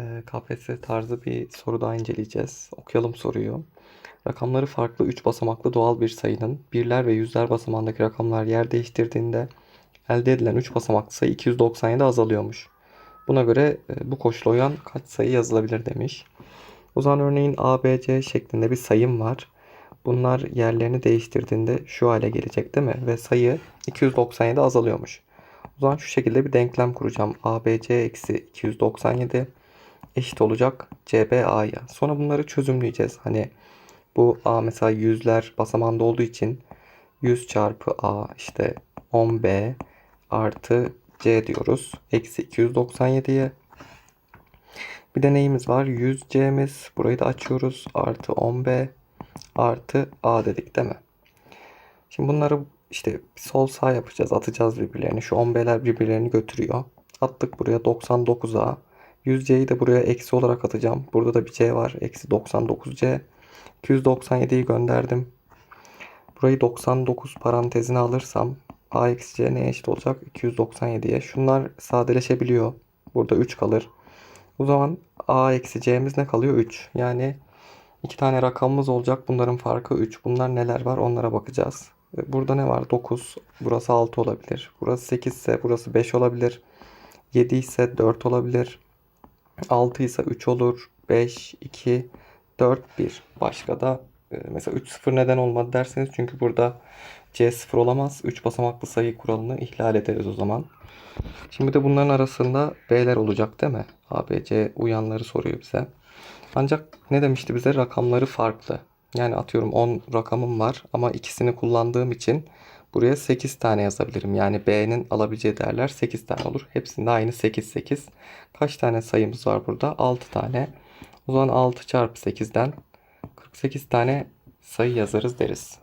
e, KPSS tarzı bir soru daha inceleyeceğiz. Okuyalım soruyu. Rakamları farklı 3 basamaklı doğal bir sayının birler ve yüzler basamağındaki rakamlar yer değiştirdiğinde elde edilen 3 basamaklı sayı 297 azalıyormuş. Buna göre e, bu koşula uyan kaç sayı yazılabilir demiş. O zaman örneğin A, B, C şeklinde bir sayım var. Bunlar yerlerini değiştirdiğinde şu hale gelecek değil mi? Ve sayı 297 azalıyormuş. O zaman şu şekilde bir denklem kuracağım. ABC eksi 297 eşit olacak CBA'ya. Sonra bunları çözümleyeceğiz. Hani bu A mesela yüzler basamağında olduğu için 100 çarpı A işte 10B artı C diyoruz. Eksi 297'ye. Bir de neyimiz var? 100C'miz. Burayı da açıyoruz. Artı 10B artı A dedik değil mi? Şimdi bunları işte sol sağ yapacağız. Atacağız birbirlerini. Şu 10B'ler birbirlerini götürüyor. Attık buraya 99A. 100C'yi de buraya eksi olarak atacağım. Burada da bir C var. Eksi 99C. 297'yi gönderdim. Burayı 99 parantezine alırsam A eksi C neye eşit olacak? 297'ye. Şunlar sadeleşebiliyor. Burada 3 kalır. O zaman A eksi C'miz ne kalıyor? 3. Yani iki tane rakamımız olacak. Bunların farkı 3. Bunlar neler var onlara bakacağız. E, Burada ne var? 9. Burası 6 olabilir. Burası 8 ise burası 5 olabilir. 7 ise 4 olabilir. 6 ise 3 olur. 5, 2, 4, 1. Başka da e, mesela 3 0 neden olmadı derseniz çünkü burada C 0 olamaz. 3 basamaklı sayı kuralını ihlal ederiz o zaman. Şimdi de bunların arasında B'ler olacak değil mi? A, B, C uyanları soruyor bize. Ancak ne demişti bize? Rakamları farklı. Yani atıyorum 10 rakamım var ama ikisini kullandığım için buraya 8 tane yazabilirim. Yani B'nin alabileceği değerler 8 tane olur. Hepsinde aynı 8 8. Kaç tane sayımız var burada? 6 tane. O zaman 6 çarpı 8'den 48 tane sayı yazarız deriz.